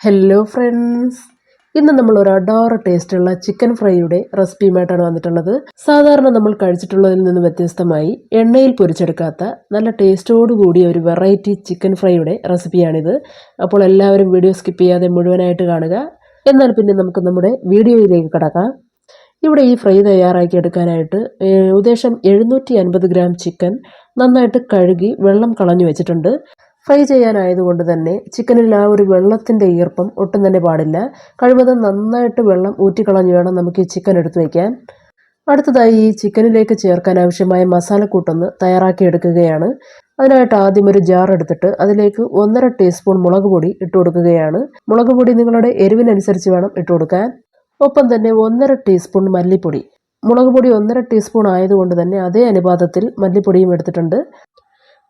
Hello friends ഇന്ന് നമ്മൾ ഒരു അഡോറ ടേസ്റ്റുള്ള ചിക്കൻ ഫ്രൈയുടെ റെസിപ്പിയുമായിട്ടാണ് വന്നിട്ടുള്ളത്. സാധാരണ നമ്മൾ കഴിച്ചിട്ടുള്ളതിൽ നിന്ന് വ്യത്യസ്തമായി എണ്ണയിൽ പൊരിച്ചെടുക്കാത്ത നല്ല ടേസ്റ്റോട് കൂടിയ ഒരു വെറൈറ്റി ചിക്കൻ ഫ്രൈയുടെ റെസിപ്പിയാണിത് അപ്പോൾ എല്ലാവരും വീഡിയോ സ്കിപ്പ് ചെയ്യാതെ മുഴുവനായിട്ട് കാണുക. എന്നാൽ പിന്നെ നമുക്ക് നമ്മുടെ വീഡിയോയിലേക്ക് കടക്കാം. ഇവിടെ ഈ ഫ്രൈ തയ്യാറാക്കി എടുക്കാനായിട്ട് ഉദ്ദേശം എഴുന്നൂറ്റി അൻപത് ഗ്രാം ചിക്കൻ നന്നായിട്ട് കഴുകി വെള്ളം കളഞ്ഞു വെച്ചിട്ടുണ്ട്. ഫ്രൈ ചെയ്യാനായതുകൊണ്ട് തന്നെ ചിക്കനിൽ ആ ഒരു വെള്ളത്തിന്റെ ഈർപ്പം ഒട്ടും തന്നെ പാടില്ല. കഴിവതും നന്നായിട്ട് വെള്ളം ഊറ്റിക്കളഞ്ഞ് വേണം നമുക്ക് ഈ ചിക്കൻ എടുത്തു വയ്ക്കാൻ അടുത്തതായി ഈ ചിക്കനിലേക്ക് ചേർക്കാൻ ആവശ്യമായ മസാലക്കൂട്ടൊന്ന് തയ്യാറാക്കി എടുക്കുകയാണ്. അതിനായിട്ട് ആദ്യം ഒരു ജാർ എടുത്തിട്ട് അതിലേക്ക് ഒന്നര ടീസ്പൂൺ മുളക് പൊടി ഇട്ട് കൊടുക്കുകയാണ്. മുളക് പൊടി നിങ്ങളുടെ എരിവിനനുസരിച്ച് വേണം ഇട്ട് കൊടുക്കാൻ. ഒപ്പം തന്നെ ഒന്നര ടീസ്പൂൺ മല്ലിപ്പൊടി. മുളക് പൊടി ഒന്നര ടീസ്പൂൺ ആയതുകൊണ്ട് തന്നെ അതേ അനുപാതത്തിൽ മല്ലിപ്പൊടിയും എടുത്തിട്ടുണ്ട്.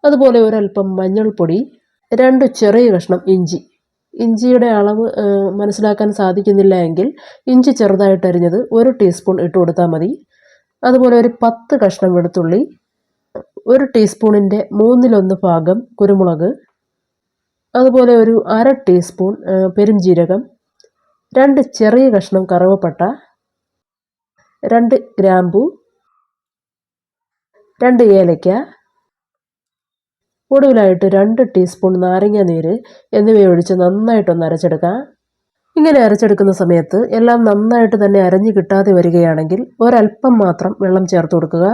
അതുപോലെ ഒരല്പം മഞ്ഞൾപ്പൊടി രണ്ട് ചെറിയ കഷ്ണം ഇഞ്ചി. ഇഞ്ചിയുടെ അളവ് മനസ്സിലാക്കാൻ സാധിക്കുന്നില്ല എങ്കിൽ ഇഞ്ചി ചെറുതായിട്ട് അരിഞ്ഞത് ഒരു ടീസ്പൂൺ ഇട്ട് കൊടുത്താൽ മതി. അതുപോലെ ഒരു പത്ത് കഷ്ണം വെളുത്തുള്ളി ഒരു ടീസ്പൂണിന്റെ മൂന്നിലൊന്ന് ഭാഗം കുരുമുളക് അതുപോലെ ഒരു അര ടീസ്പൂൺ പെരുംജീരകം രണ്ട് ചെറിയ കഷ്ണം കറുവപ്പട്ട രണ്ട് ഗ്രാമ്പു രണ്ട് ഏലയ്ക്ക ഒടുവിലായിട്ട് രണ്ട് ടീസ്പൂൺ നാരങ്ങ നീര് എന്നിവയൊഴിച്ച് നന്നായിട്ടൊന്ന് അരച്ചെടുക്കാം. ഇങ്ങനെ അരച്ചെടുക്കുന്ന സമയത്ത് എല്ലാം നന്നായിട്ട് തന്നെ അരഞ്ഞു കിട്ടാതെ വരികയാണെങ്കിൽ ഒരല്പം മാത്രം വെള്ളം ചേർത്ത് കൊടുക്കുക.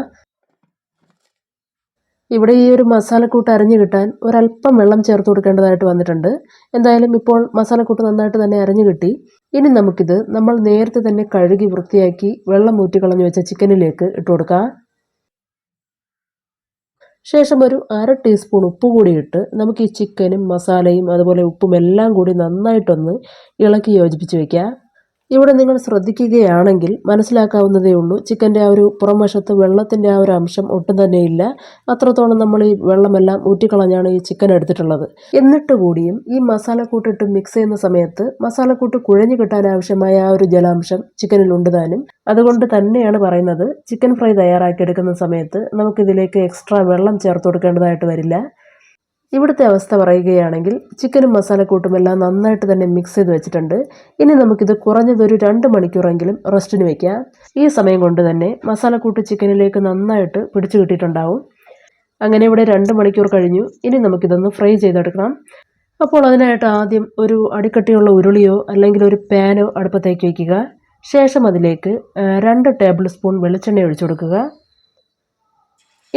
ഇവിടെ ഈ ഒരു മസാലക്കൂട്ട് അരഞ്ഞു കിട്ടാൻ ഒരല്പം വെള്ളം ചേർത്ത് കൊടുക്കേണ്ടതായിട്ട് വന്നിട്ടുണ്ട്. എന്തായാലും ഇപ്പോൾ മസാലക്കൂട്ട് നന്നായിട്ട് തന്നെ അരഞ്ഞു കിട്ടി. ഇനി നമുക്കിത് നമ്മൾ നേരത്തെ തന്നെ കഴുകി വൃത്തിയാക്കി വെള്ളം ഊറ്റിക്കളഞ്ഞു വെച്ച ചിക്കനിലേക്ക് ഇട്ട് കൊടുക്കാം. ശേഷം ഒരു അര ടീസ്പൂൺ ഉപ്പ് കൂടി ഇട്ട് നമുക്ക് ഈ ചിക്കനും മസാലയും അതുപോലെ ഉപ്പും എല്ലാം കൂടി നന്നായിട്ടൊന്ന് ഇളക്കി യോജിപ്പിച്ച് വയ്ക്കുക ഇവിടെ നിങ്ങൾ ശ്രദ്ധിക്കുകയാണെങ്കിൽ മനസ്സിലാക്കാവുന്നതേ ഉള്ളൂ. ചിക്കന്റെ ആ ഒരു പുറം വശത്ത് വെള്ളത്തിന്റെ ആ ഒരു അംശം ഒട്ടും തന്നെ ഇല്ല അത്രത്തോളം നമ്മൾ ഈ വെള്ളമെല്ലാം ഊറ്റിക്കളഞ്ഞാണ് ഈ ചിക്കൻ എടുത്തിട്ടുള്ളത്. എന്നിട്ട് കൂടിയും ഈ മസാലക്കൂട്ടിട്ട് മിക്സ് ചെയ്യുന്ന സമയത്ത് മസാലക്കൂട്ട് കുഴഞ്ഞു കിട്ടാൻ ആവശ്യമായ ആ ഒരു ജലാംശം ചിക്കനിൽ താനും. അതുകൊണ്ട് തന്നെയാണ് പറയുന്നത് ചിക്കൻ ഫ്രൈ തയ്യാറാക്കി എടുക്കുന്ന സമയത്ത് നമുക്കിതിലേക്ക് എക്സ്ട്രാ വെള്ളം ചേർത്ത് കൊടുക്കേണ്ടതായിട്ട് വരില്ല. ഇവിടുത്തെ അവസ്ഥ പറയുകയാണെങ്കിൽ ചിക്കനും മസാലക്കൂട്ടും എല്ലാം നന്നായിട്ട് തന്നെ മിക്സ് ചെയ്ത് വെച്ചിട്ടുണ്ട്. ഇനി നമുക്കിത് കുറഞ്ഞതൊരു രണ്ട് മണിക്കൂറെങ്കിലും റെസ്റ്റിന് വെക്കാം. ഈ സമയം കൊണ്ട് തന്നെ മസാലക്കൂട്ട് ചിക്കനിലേക്ക് നന്നായിട്ട് പിടിച്ചു കിട്ടിയിട്ടുണ്ടാവും. അങ്ങനെ ഇവിടെ രണ്ട് മണിക്കൂർ കഴിഞ്ഞു. ഇനി നമുക്കിതൊന്ന് ഫ്രൈ ചെയ്തെടുക്കണം. അപ്പോൾ അതിനായിട്ട് ആദ്യം ഒരു അടിക്കട്ടിയുള്ള ഉരുളിയോ അല്ലെങ്കിൽ ഒരു പാനോ അടുപ്പത്തേക്ക് വയ്ക്കുക ശേഷം അതിലേക്ക് രണ്ട് ടേബിൾ സ്പൂൺ വെളിച്ചെണ്ണ ഒഴിച്ചു കൊടുക്കുക.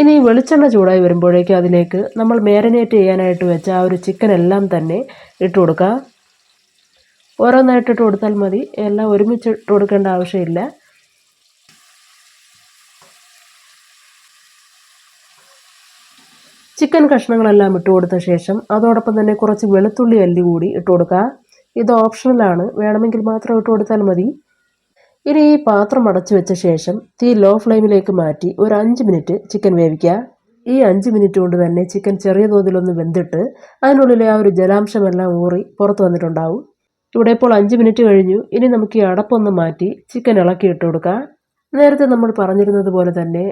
ഇനി വെളിച്ചെണ്ണ ചൂടായി വരുമ്പോഴേക്കും അതിലേക്ക് നമ്മൾ മാരിനേറ്റ് ചെയ്യാനായിട്ട് വെച്ച ആ ഒരു ചിക്കൻ എല്ലാം തന്നെ ഇട്ട് കൊടുക്കുക ഓരോന്നായിട്ട് ഇട്ട് കൊടുത്താൽ മതി. എല്ലാം ഒരുമിച്ച് ഇട്ട് കൊടുക്കേണ്ട ആവശ്യമില്ല. ചിക്കൻ കഷ്ണങ്ങളെല്ലാം ഇട്ട് കൊടുത്ത ശേഷം അതോടൊപ്പം തന്നെ കുറച്ച് വെളുത്തുള്ളി അല്ലി കൂടി ഇട്ട് കൊടുക്കുക ഇത് ഓപ്ഷണലാണ് വേണമെങ്കിൽ മാത്രം ഇട്ട് കൊടുത്താൽ മതി. ഇനി ഈ പാത്രം അടച്ചു വെച്ച ശേഷം തീ ലോ ഫ്ലെയിമിലേക്ക് മാറ്റി ഒരു അഞ്ച് മിനിറ്റ് ചിക്കൻ വേവിക്കുക. ഈ അഞ്ച് മിനിറ്റ് കൊണ്ട് തന്നെ ചിക്കൻ ചെറിയ തോതിലൊന്ന് വെന്തിട്ട് അതിനുള്ളിലെ ആ ഒരു ജലാംശമെല്ലാം ഊറി പുറത്ത് വന്നിട്ടുണ്ടാവും. ഇവിടെ ഇപ്പോൾ അഞ്ച് മിനിറ്റ് കഴിഞ്ഞു. ഇനി നമുക്ക് ഈ അടപ്പൊന്ന് മാറ്റി ചിക്കൻ ഇളക്കി ഇട്ട് കൊടുക്കാം. നേരത്തെ നമ്മൾ പറഞ്ഞിരുന്നത് പോലെ തന്നെ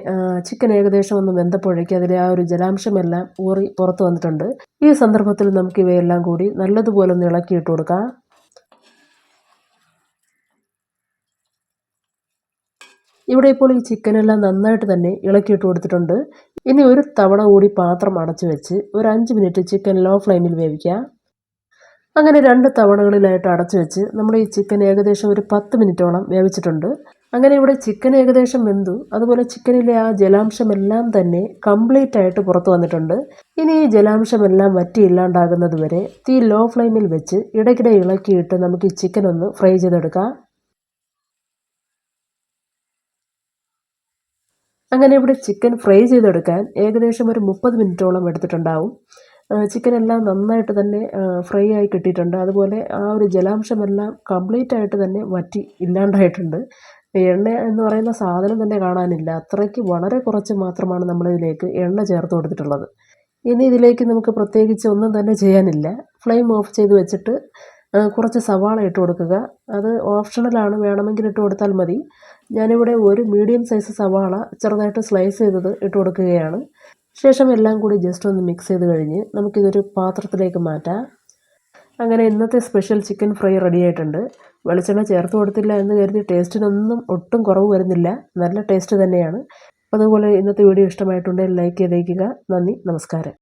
ചിക്കൻ ഏകദേശം ഒന്ന് വെന്തപ്പോഴേക്ക് അതിലെ ആ ഒരു ജലാംശമെല്ലാം ഊറി പുറത്ത് വന്നിട്ടുണ്ട്. ഈ സന്ദർഭത്തിൽ നമുക്ക് ഇവയെല്ലാം കൂടി നല്ലതുപോലെ ഒന്ന് ഇളക്കി ഇട്ട് കൊടുക്കാം. ഇവിടെ ഇപ്പോൾ ഈ ചിക്കനെല്ലാം നന്നായിട്ട് തന്നെ ഇളക്കിയിട്ട് കൊടുത്തിട്ടുണ്ട്. ഇനി ഒരു തവണ കൂടി പാത്രം അടച്ചു വെച്ച് ഒരു അഞ്ച് മിനിറ്റ് ചിക്കൻ ലോ ഫ്ലെയിമിൽ വേവിക്കുക. അങ്ങനെ രണ്ട് തവണകളിലായിട്ട് അടച്ചു വെച്ച് നമ്മുടെ ഈ ചിക്കൻ ഏകദേശം ഒരു പത്ത് മിനിറ്റോളം വേവിച്ചിട്ടുണ്ട്. അങ്ങനെ ഇവിടെ ചിക്കൻ ഏകദേശം വെന്തു. അതുപോലെ ചിക്കനിലെ ആ ജലാംശമെല്ലാം തന്നെ കംപ്ലീറ്റ് ആയിട്ട് പുറത്തു വന്നിട്ടുണ്ട്. ഇനി ഈ ജലാംശമെല്ലാം വറ്റി ഇല്ലാണ്ടാകുന്നത് വരെ തീ ലോ ഫ്ലെയിമിൽ വെച്ച് ഇടയ്ക്കിടെ ഇളക്കിയിട്ട് നമുക്ക് ഈ ചിക്കൻ ഒന്ന് ഫ്രൈ ചെയ്തെടുക്കാം. അങ്ങനെ ഇവിടെ ചിക്കൻ ഫ്രൈ ചെയ്തെടുക്കാൻ ഏകദേശം ഒരു മുപ്പത് മിനിറ്റോളം എടുത്തിട്ടുണ്ടാവും. ചിക്കൻ എല്ലാം നന്നായിട്ട് തന്നെ ഫ്രൈ ആയി കിട്ടിയിട്ടുണ്ട്. അതുപോലെ ആ ഒരു ജലാംശമെല്ലാം കംപ്ലീറ്റ് ആയിട്ട് തന്നെ വറ്റി ഇല്ലാണ്ടായിട്ടുണ്ട്. എണ്ണ എന്ന് പറയുന്ന സാധനം തന്നെ കാണാനില്ല. അത്രയ്ക്ക് വളരെ കുറച്ച് മാത്രമാണ് നമ്മളിതിലേക്ക് എണ്ണ ചേർത്ത് കൊടുത്തിട്ടുള്ളത്. ഇനി ഇതിലേക്ക് നമുക്ക് പ്രത്യേകിച്ച് ഒന്നും തന്നെ ചെയ്യാനില്ല. ഫ്ലെയിം ഓഫ് ചെയ്ത് വെച്ചിട്ട് കുറച്ച് സവാള ഇട്ട് കൊടുക്കുക. അത് ഓപ്ഷണലാണ് വേണമെങ്കിൽ ഇട്ട് കൊടുത്താൽ മതി. ഞാനിവിടെ ഒരു മീഡിയം സൈസ് സവാള ചെറുതായിട്ട് സ്ലൈസ് ചെയ്തത് ഇട്ട് കൊടുക്കുകയാണ്. ശേഷം എല്ലാം കൂടി ജസ്റ്റ് ഒന്ന് മിക്സ് ചെയ്ത് കഴിഞ്ഞ് നമുക്കിതൊരു പാത്രത്തിലേക്ക് മാറ്റാം. അങ്ങനെ ഇന്നത്തെ സ്പെഷ്യൽ ചിക്കൻ ഫ്രൈ റെഡി ആയിട്ടുണ്ട്. വെളിച്ചെണ്ണ ചേർത്ത് കൊടുത്തില്ല എന്ന് കരുതി ടേസ്റ്റിനൊന്നും ഒട്ടും കുറവ് വരുന്നില്ല. നല്ല ടേസ്റ്റ് തന്നെയാണ്. അതുപോലെ ഇന്നത്തെ വീഡിയോ ഇഷ്ടമായിട്ടുണ്ടെങ്കിൽ ലൈക്ക് ചെയ്തേക്കുക. നന്ദി നമസ്കാരം.